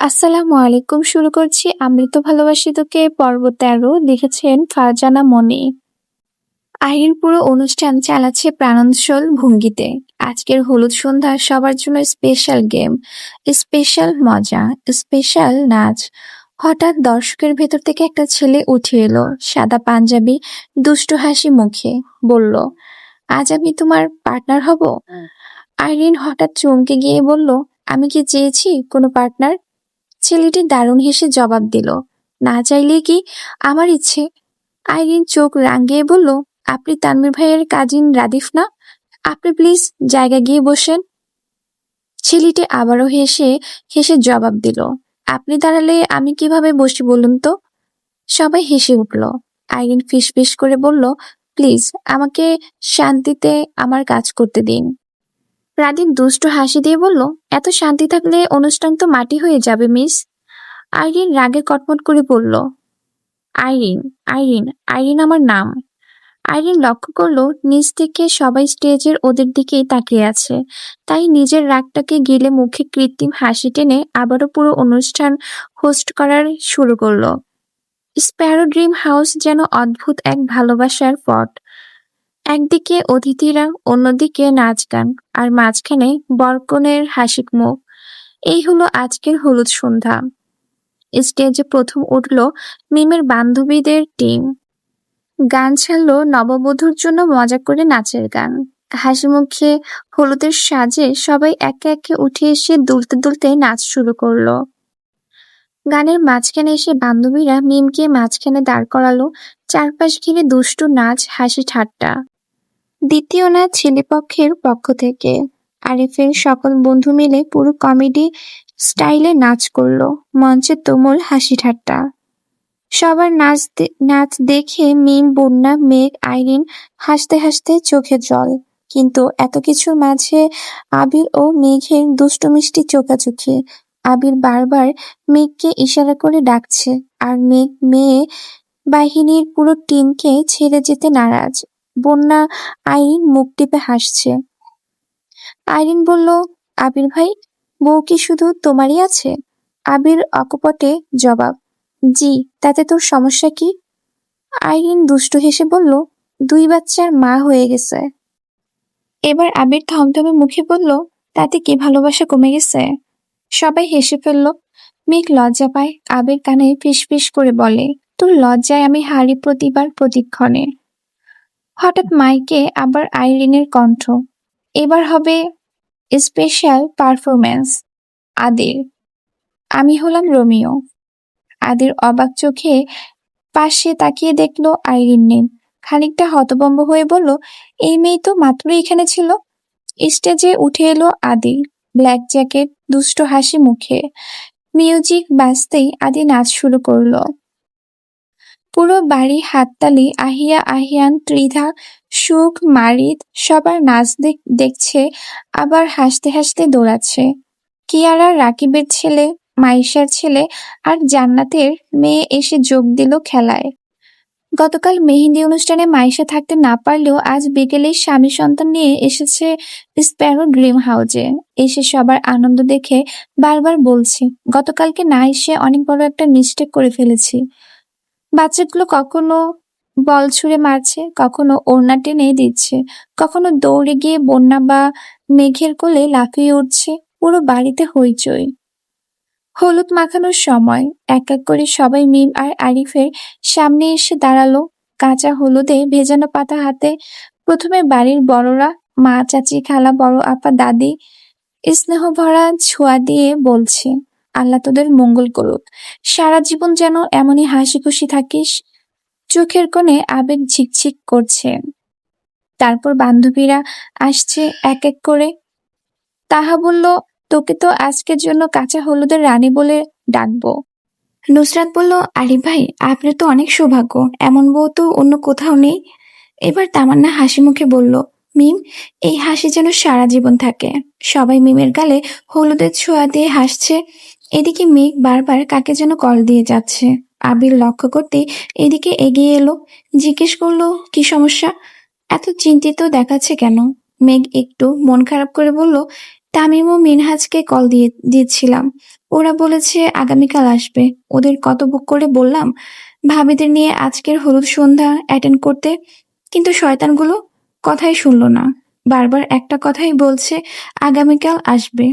আসসালামু আলাইকুম শুরু করছি আমৃত ভালোবাসি তোকে পর্ব তেরো লিখেছেন ফারজানা মনি। আহির পুরো অনুষ্ঠান চালাচ্ছে প্রাণোচ্ছল ভঙ্গিতে। আজকের হলুদ সন্ধ্যা সবার জন্য স্পেশাল গেম স্পেশাল মজা স্পেশাল নাচ। হঠাৎ দর্শকের ভেতর থেকে একটা ছেলে উঠে এলো সাদা পাঞ্জাবি দুষ্টু হাসি মুখে বলল আজ আমি তোমার পার্টনার হব? আইরিন হঠাৎ চমকে গিয়ে বলল আমি কি চেয়েছি কোনো পার্টনার ছেলেটি দারুণ হেসে জবাব দিল, না চাইলে কি আমার ইচ্ছে? আইরিন চোখ রাঙিয়ে বলল, আপনি তানভীর ভাইয়ের কাজিন রাদিফ না? আপনি প্লিজ জায়গা গিয়ে বসেন। ছেলেটি আবারও হেসে হেসে জবাব দিল, আপনি দাঁড়ালে আমি কীভাবে বসি বলুন তো? সবাই হেসে উঠল, আইরিন ফিসফিস করে বলল, প্লিজ আমাকে শান্তিতে আমার কাজ করতে দিন। রাদিন দুষ্টু হাসি দিয়ে বলল, এত শান্তি থাকলে অনুষ্ঠান তো মাটি হয়ে যাবে, মিস। আইরিন রাগে কটমট করে বলল, আইরিন আইরিন আইরিন আমার নাম। আইরিন লক্ষ্য করল, নিচ থেকে সবাই স্টেজের ওদের দিকেই তাকিয়ে আছে। তাই নিজের রাগটাকে গিলে মুখে কৃত্রিম হাসি টেনে আবারও পুরো অনুষ্ঠান হোস্ট করার শুরু করল। স্প্যারো ড্রিম হাউস যেন অদ্ভুত এক ভালোবাসার পট একদিকে অতিথিরা, অন্যদিকে নাচ গান আর মাঝখানে বরকনের হাসিক মুখ এই হলো আজকের হলুদ সন্ধ্যা। স্টেজে প্রথম উঠল মিমের বান্ধবীদের টিম। গান ছাড়লো নববধূর জন্য মজা করে নাচের গান। হাসি মুখে হলুদের সাজে সবাই একে একে উঠে এসে দুলতে দুলতে নাচ শুরু করল। গানের মাঝখানে এসে বান্ধবীরা মিমকে মাঝখানে দাঁড় করালো। চারপাশ ঘিরে দুষ্টু নাচ, হাসি ঠাট্টা। দ্বিতীয় নাচ ছেলেপক্ষের পক্ষ থেকে। আরিফের সকল বন্ধু মিলে পুরো কমেডি স্টাইলে নাচ করল, মঞ্চে তুমুল হাসি ঠাট্টা সবার নাচ নাচ দেখে মিম, বন্যা, মেঘ, আইরিন হাসতে হাসতে চোখে জল। কিন্তু এত কিছুর মাঝে আবির ও মেঘের দুষ্টু মিষ্টি চোখাচোখি। আবির বারবার মেঘকে ইশারা করে ডাকছে, আর মেঘ মেয়ে বাহিনীর পুরো টিমকে ছেড়ে যেতে নারাজ। বন্যা আইরিন মুখ টিপে হাসছে। আইরিন বলল, আবির ভাই, বউ কি শুধু তোমারই আছে? আবির অকপটে জবাব, জি, তাতে তোর সমস্যা কি? আইরিন দুষ্টু হেসে বলল, দুই বাচ্চার মা হয়ে গেছে। এবার আবির থমথমে মুখে বলল, তাতে কি ভালোবাসা কমে গেছে? সবাই হেসে ফেলল, মেঘ লজ্জা পায়। আবির কানে ফিস করে বলে, তোর লজ্জায় আমি হারি প্রতিবার প্রতিক্ষণে। হঠাৎ মাইকে আবার আইরিনের কণ্ঠ। এবার হবে স্পেশাল পারফরম্যান্স আদির। আমি হলাম রোমিও। আদির অবাক চোখে পাশে তাকিয়ে দেখল আইরিন নেই। খানিকটা হতবম্ব হয়ে বলল, এই মেয়ে তো মাত্রই এখানে ছিল? স্টেজে উঠে এলো আদি, ব্ল্যাক জ্যাকেট, দুষ্ট হাসি মুখে। মিউজিক বাজতেই আদি নাচ শুরু করল। পুরো বাড়ি হাততালি, আহিয়া আহিয়ান, ত্রিধা, সুখ মারিত সবার নাচ দেখ- দেখছে, আবার হাসতে হাসতে দৌড়াচ্ছে। কিয়ারা রাকিবের ছেলে, মাইশার ছেলে আর জান্নাতের মেয়ে এসে যোগ দিল খেলায়। গতকাল মেহেন্দি অনুষ্ঠানে মাইশা থাকতে না পারলেও আজ বিকেলে স্বামী সন্তান নিয়ে এসেছে স্প্যারো ড্রিম হাউজে। এসে সবার আনন্দ দেখে বারবার বলছি, গতকালকে না এসে অনেক বড় একটা মিস্টেক করে ফেলেছি। বাচ্চাগুলো কখনো বল ছুঁড়ে মারছে, কখনো ওড়না টেনে দিচ্ছে, কখনো দৌড়ে গিয়ে বন্যা বা মেঘের কোলে লাফিয়ে উঠছে, পুরো বাড়িতে হইচই। হলুদ মাখানোর সময় এক এক করে সবাই মিম আর আরিফের সামনে এসে দাঁড়াল। কাঁচা হলুদে ভেজানো পাতা হাতে প্রথমে বাড়ির বড়রা, মা, চাচি, খালা, বড় আপা, দাদি, স্নেহ ভরা ছোঁয়া দিয়ে বলছে আল্লাহ তোদের মঙ্গল করুক। সারা জীবন যেন এমনই হাসি খুশি থাকিস, চোখের কোণে আবেগ ঝিকঝিক করছে। তারপর বান্ধবীরা আসছে এক এক করে। তাহা বলল, তোকে তো আজকের জন্য কাঁচা হলুদের রানী বলে ডাকবো। নুসরাত বলল, আরে ভাই, আপনার তো অনেক সৌভাগ্য। এমন বউ তো অন্য কোথাও নেই। এবার তামান্না হাসি মুখে বলল, মিম, এই হাসি যেন সারা জীবন থাকে। সবাই মিমের গালে হলুদের ছোঁয়া দিয়ে হাসছে। এদিকে মেঘ বারবার কাকে যেন কল দিয়ে যাচ্ছে। আবির লক্ষ্য করতে এদিকে এগিয়ে এলো, জিজ্ঞেস করল, কি সমস্যা? এত চিন্তিত দেখাচ্ছে কেন? মেঘ একটু মন খারাপ করে বলল, তামিম ও মিনহাজকে কল দিয়ে দিয়েছিলাম ওরা বলেছে আগামীকাল আসবে। ওদের কত বুক করে বললাম, ভাবিদের নিয়ে আজকের হলুদ সন্ধ্যা অ্যাটেন্ড করতে। কিন্তু শয়তানগুলো কথাই শুনলো না। বারবার একটা কথাই বলছে, আগামীকাল আসবে।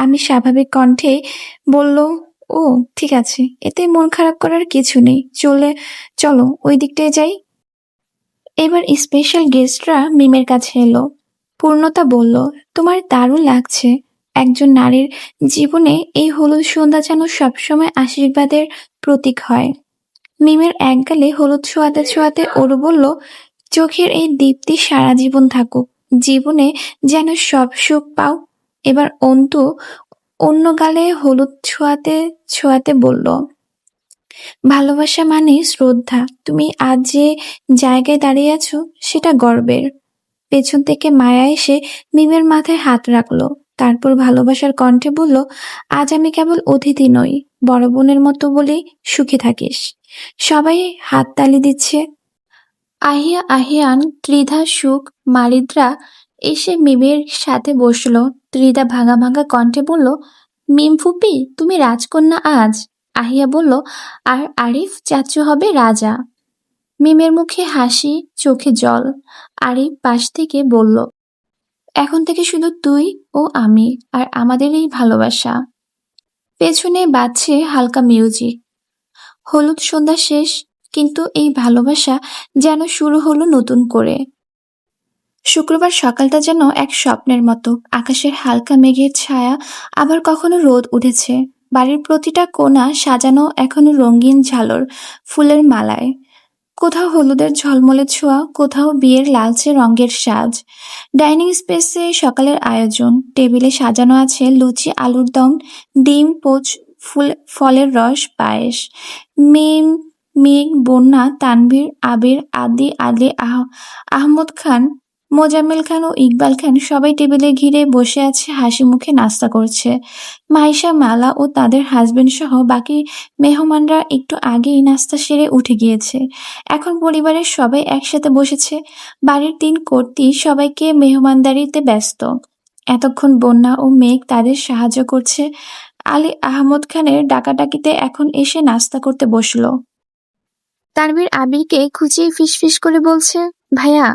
আমি স্বাভাবিক কণ্ঠে বলল, ও, ঠিক আছে। এতে মন খারাপ করার কিছু নেই। চলে, চলো, ওই দিকটায় যাই। এবার স্পেশাল গেস্টরা মিমের কাছে এলো। পূর্ণতা বলল, তোমার দারুণ লাগছে। একজন নারীর জীবনে এই হলুদ সন্ধ্যা যেন সবসময় আশীর্বাদের প্রতীক হয়। মিমের এক গালে হলুদ ছোঁয়াতে ছোঁয়াতে ওরু বলল, চোখের এই দীপ্তি সারা জীবন থাকুক। জীবনে যেন সব সুখ পাও। এবার অন্তু অন্য গালে হলুদ ছোঁয়াতে ছোঁয়াতে বলল, ভালোবাসা মানে শ্রদ্ধা। তুমি আজ যে জায়গায় দাঁড়িয়ে আছো, সেটা গর্বের। পেছন থেকে মায়া এসে মিমের মাথায় হাত রাখল। তারপর ভালোবাসার কণ্ঠে বলল, আজ আমি কেবল অতিথি নই, বড় বোনের মতো বলেই সুখে থাকিস। সবাই হাততালি দিচ্ছে। আহিয়া আহিয়ান ত্রিধা সুখ, মারিদ্রা এসে মিমের সাথে বসল। ত্রিদা ভাঙা ভাঙা কণ্ঠে বলল, মিম ফুপি, তুমি রাজকন্যা আজ? আহিয়া বলল, আর আরিফ চাচু হবে রাজা। মিমের মুখে হাসি, চোখে জল। আরিফ পাশ থেকে বলল, এখন থেকে শুধু তুই ও আমি আর আমাদের এই ভালোবাসা। পেছনে বাজছে হালকা মিউজিক। হলুদ সন্ধ্যা শেষ, কিন্তু এই ভালোবাসা যেন শুরু হলো নতুন করে। শুক্রবার সকালটা যেন এক স্বপ্নের মতো। আকাশের হালকা মেঘের ছায়া আবার কখনো রোদ উঠেছে। বাড়ির প্রতিটা কোণা সাজানো এখনও রঙিন ঝালর ফুলের মালায়। কোথাও হলুদের ঝলমলে ছোঁয়া, কোথাও বিয়ের লালচে রঙের সাজ। ডাইনিং স্পেসে সকালের আয়োজন। টেবিলে সাজানো আছে লুচি, আলুর দম, ডিম, পোচ, ফুল, ফলের রস, পায়েস। মেম, মেঘ, বন্যা, তানভীর, আবির, আদি, আলী, আহ, আহমদ খান মোজাম্মেল খান ও ইকবাল খান সবাই টেবিলে ঘিরে বসে আছে, হাসি মুখে নাস্তা করছে। মাইশা, মালা ও তাদের হাজবেন্ড সহ বাকি মেহমানরা একটু আগেই নাস্তা সেরে উঠে গিয়েছে। এখন পরিবারের সবাই একসাথে বসেছে। বাড়ির তিন কর্তী সবাইকে মেহমানদারিতে ব্যস্ত। এতক্ষণ বন্যা ও মেঘ তাদের সাহায্য করছে। আলী আহমদ খানের ডাকাডাকিতে এখন এসে নাস্তা করতে বসল। তানভীর আবিরকে খুঁচিয়ে ফিসফিস করে বলছে ভাইয়া,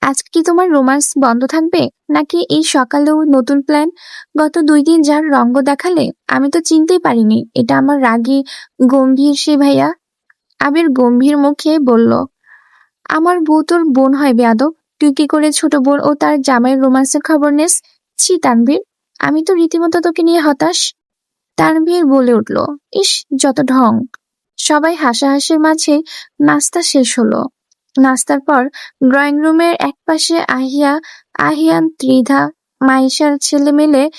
আজকে কি তোমার রোমান্স বন্ধ থাকবে? নাকি এই সকালেও নতুন প্ল্যান গত দুই দিন যার রঙ্গ দেখালে, আমি তো চিনতেই পারিনি। এটা আমার রাগী, গম্ভীর সে ভাইয়া। আবির গম্ভীর মুখে বলল, আমার বউ তোর বোন হয় বেয়াদব। তুই কি করে ছোট বোন ও তার জামাইয়ের রোমান্সের খবর নেস? ছি, তানভীর, আমি তো রীতিমতো তোকে নিয়ে হতাশ। তানভীর বলে উঠল, ইস, যত ঢং। সবাই হাসাহাসির মাঝে নাস্তা শেষ হলো। নাস্তার পর ড্রয়িং রুমের একপাশে আহিয়া, আহিয়ান, ত্রিধা মাইশার ছেলে মিলে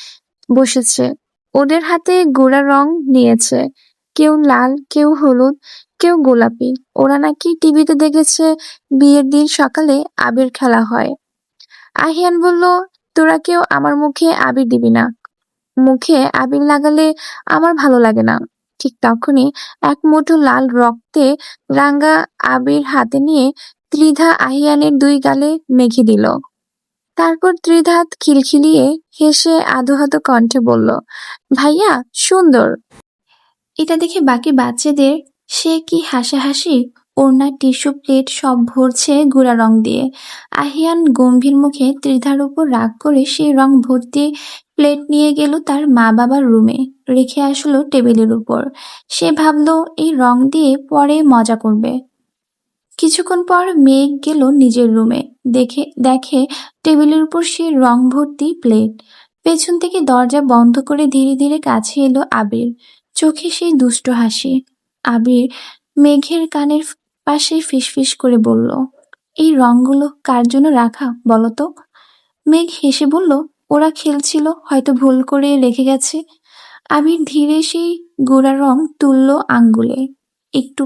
বসেছে। ওদের হাতে গোড়া রং নিয়েছে। কেউ লাল, কেউ হলুদ, কেউ গোলাপি। ওরা নাকি টিভিতে দেখেছে বিয়ের দিন সকালে আবির খেলা হয়। আহিয়ান বলল, তোরা কেউ আমার মুখে আবির দিবি না। মুখে আবির লাগালে আমার ভালো লাগে না। ঠিক তখনই এক মুঠো লাল রক্তে রাঙ্গা আবির হাতে নিয়ে ত্রিধা আহিয়ানের দুই গালে মেখে দিল। তারপর ত্রিধাত খিলখিলিয়ে হেসে আধোহাত কণ্ঠে বলল, ভাইয়া, সুন্দর। এটা দেখে বাকি বাচ্চাদের সে কি হাসাহাসি, ওড়না, টিস্যু প্লেট সব ভরছে গুড়া রং দিয়ে। আহিয়ান গম্ভীর মুখে ত্রিধার উপর রাগ করে সেই রং ভর্তি প্লেট নিয়ে গেল তার মা বাবার রুমে। রেখে আসলো টেবিলের উপর। সে ভাবলো, এই রং দিয়ে পরে মজা করবে। কিছুক্ষণ পর মেঘ গেল নিজের রুমে। দেখে দেখে টেবিলের উপর সে রং ভর্তি প্লেট। পেছন থেকে দরজা বন্ধ করে ধীরে ধীরে কাছে এলো আবির। চোখে সেই দুষ্ট হাসি। আবির মেঘের কানের পাশে ফিসফিস করে বলল, এই রংগুলো কার জন্য রাখা বলতো মেঘ হেসে বলল ওরা খেলছিল, হয়তো ভুল করে রেখে গেছে। আবির ধীরে সেই গোড়া রং তুলল আঙ্গুলে। একটু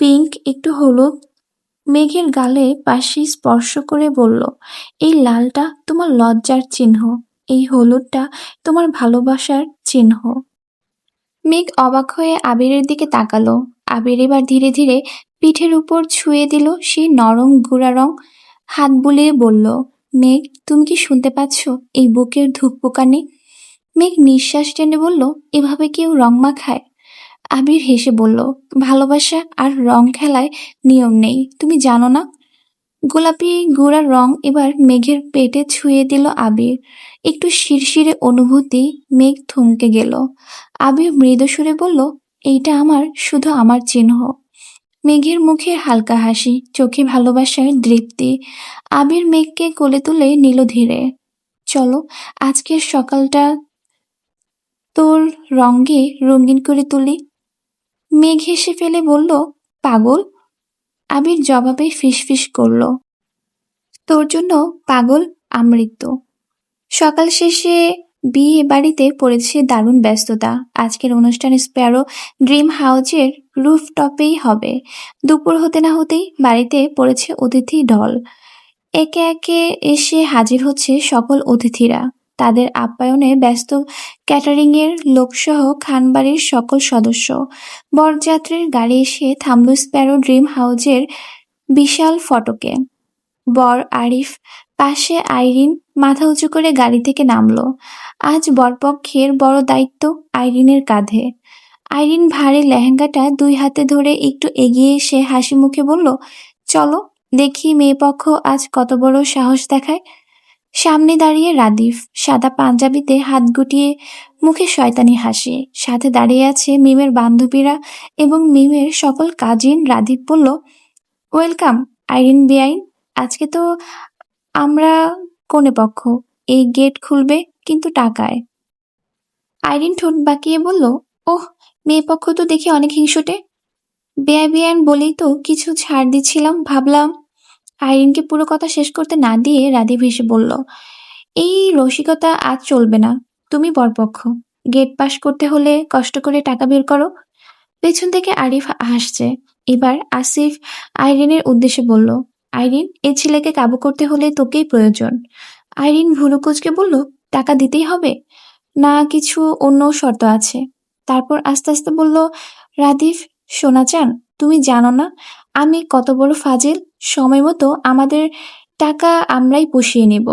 পিঙ্ক, একটু হলুদ। মেঘের গালে পাশে স্পর্শ করে বলল, এই লালটা তোমার লজ্জার চিহ্ন, এই হলুদটা তোমার ভালোবাসার চিহ্ন। মেঘ অবাক হয়ে আবিরের দিকে তাকালো। আবির এবার ধীরে ধীরে পিঠের উপর ছুঁয়ে দিল সেই নরম গুঁড়া রং। হাত বুলিয়ে বলল মেঘ, তুমি কি শুনতে পাচ্ছ এই বুকের ধূপপোকানি মেঘ নিঃশ্বাস টেনে বলল, এভাবে কেউ রং মাখায়? আবির হেসে বলল, ভালোবাসা আর রং খেলায় নিয়ম নেই, তুমি জানো না? গোলাপি গুড়ার রং এবার মেঘের পেটে ছুঁয়ে দিল আবির। একটু শিরশিরে অনুভূতি মেঘ থমকে গেল। আবির মৃদু সুরে বলল, এইটা আমার, শুধু আমার চিহ্ন। মেঘের মুখে হালকা হাসি, চোখে ভালোবাসার দৃপ্তি। আবির মেঘকে কোলে তুলে নিল ধীরে। চলো, আজকের সকালটা তোর রঙে রঙিন করে তুলি। মেঘ হেসে ফেলে বলল, পাগল? আবির জবাবে ফিসফিস করল, তোর জন্য পাগল আমৃত্যু। সকাল শেষে বিয়ে বাড়িতে পড়েছে দারুণ ব্যস্ততা। আজকের অনুষ্ঠান স্প্যারো ড্রিম হাউজের রুফটপেই হবে। দুপুর হতে না হতেই বাড়িতে পড়েছে অতিথি ঢল। একে একে এসে হাজির হচ্ছে সকল অতিথিরা। তাদের আপ্যায়নে ব্যস্ত ক্যাটারিংয়ের লোকসহ খানবাড়ির সকল সদস্য। বরযাত্রীর গাড়ি এসে থামল স্প্যারো ড্রিম হাউজের বিশাল ফটকে। বর আরিফ পাশে আইরিন মাথা উঁচু করে গাড়ি থেকে নামলো। আজ বরপক্ষের বড় দায়িত্ব আইরিনের কাঁধে। আইরিন ভারী লেহেঙ্গাটা দুই হাতে ধরে একটু এগিয়ে এসে হাসি মুখে বলল, চলো, দেখি মেয়ে পক্ষ আজ কত বড় সাহস দেখায়। সামনে দাঁড়িয়ে রাদিফ সাদা পাঞ্জাবিতে হাত গুটিয়ে মুখে শয়তানি হাসি। সাথে দাঁড়িয়ে আছে মিমের বান্ধবীরা এবং মিমের সকল কাজিন। রাদীপ বলল, ওয়েলকাম, আইরিন বেআইন। আজকে তো আমরা কোনে পক্ষ। এই গেট খুলবে কিন্তু টাকায়। আইরিন ঠোঁট বাঁকিয়ে বলল, ওহ মেয়ে পক্ষ তো দেখি অনেক হিংসুটে। বেআই বেআইন বলেই তো কিছু ছাড় দিচ্ছিলাম, ভাবলাম। আইরিনকে পুরো কথা শেষ করতে না দিয়ে রাধীব হেসে বলল, এই রসিকতা আজ চলবে না, তুমি বরপক্ষ। গেট পাস করতে হলে কষ্ট করে টাকা বের করো। পেছন থেকে আরিফ হাসছে। এবার আসিফ আইরিনের উদ্দেশ্যে বলল, আইরিন এই ছেলেকে কাবু করতে হলে তোকেই প্রয়োজন। আইরিন ভুরু কুচকে বলল টাকা দিতেই হবে? না, কিছু অন্য শর্ত আছে। তারপর আস্তে আস্তে বলল, রাদিফ সোনা চান তুমি জানো না, আমি কত বড় ফাজিল, সময় মতো আমাদের টাকা আমরাই পুষিয়ে নেব।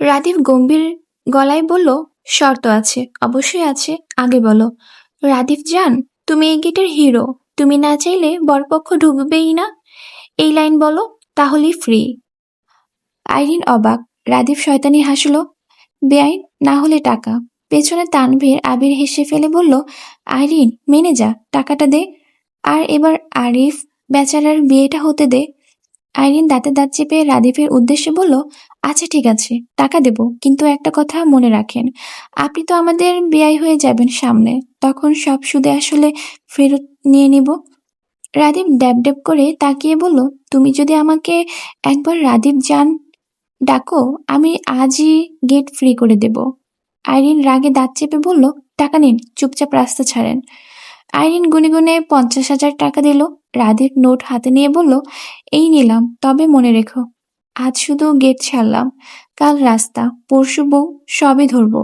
রাদিফ গম্ভীর গলায় বলল, শর্ত আছে, অবশ্যই আছে, আগে বলো। রাদিফ, জান, তুমি এই গেটের হিরো, তুমি না চাইলে বরপক্ষ ঢুকবেই না? এই লাইন বলো, তাহলেই ফ্রি আইরিন অবাক রাদীপ শয়তানি হাসলো বেআইন? না হলে টাকা। পেছনে তানভীর আবির হেসে ফেলে বলল, আইরিন, মেনে যা, টাকাটা দে। আর এবার আরিফ বেচারার বিয়েটা হতে দে। আইরিন দাঁতে দাঁত চেপে রাদীপের উদ্দেশ্যে বলল আচ্ছা ঠিক আছে, টাকা দেব। কিন্তু একটা কথা মনে রাখেন, আপনি তো আমাদের বেআই হয়ে যাবেন সামনে। তখন সব সুদে আসলে ফেরত নিয়ে নিব। রাদীপ ড্যাব ড্যাব করে তাকিয়ে বলল, তুমি যদি আমাকে একবার রাদীপ যান ডাকো, আমি আজই গেট ফ্রি করে দেব। আইরিন রাগে দাঁত চেপে বলল, টাকা নিন, চুপচাপ রাস্তা ছাড়েন। আইরিন গুনে গুনে পঞ্চাশ হাজার টাকা দিল, রাধীর নোট হাতে নিয়ে বলল, এই নিলাম, তবে মনে রেখো, আজ শুধু গেট ছাড়লাম, কাল রাস্তা, পরশু বউ, সবই ধরবো।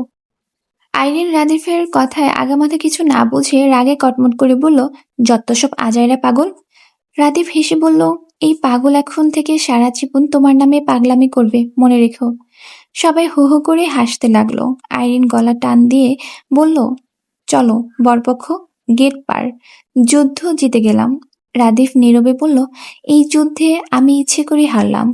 আইরিন রাদিফের কথায় আগামাথা কিছু না বুঝে রাগে কটমট করে বলল, যত সব আজাইরা পাগল। রাদিফ হেসে বলল এই পাগল এখন থেকে সারা জীবন তোমার নামে পাগলামি করবে, মনে রেখো। সবাই হো হো করে হাসতে লাগল। আইরিন গলা টান দিয়ে বলল, চলো, বরপক্ষ, গেট পার। যুদ্ধ জিতে গেলাম। রাদিফ নীরবে বলল, এই যুদ্ধে আমি ইচ্ছে করে হারলাম।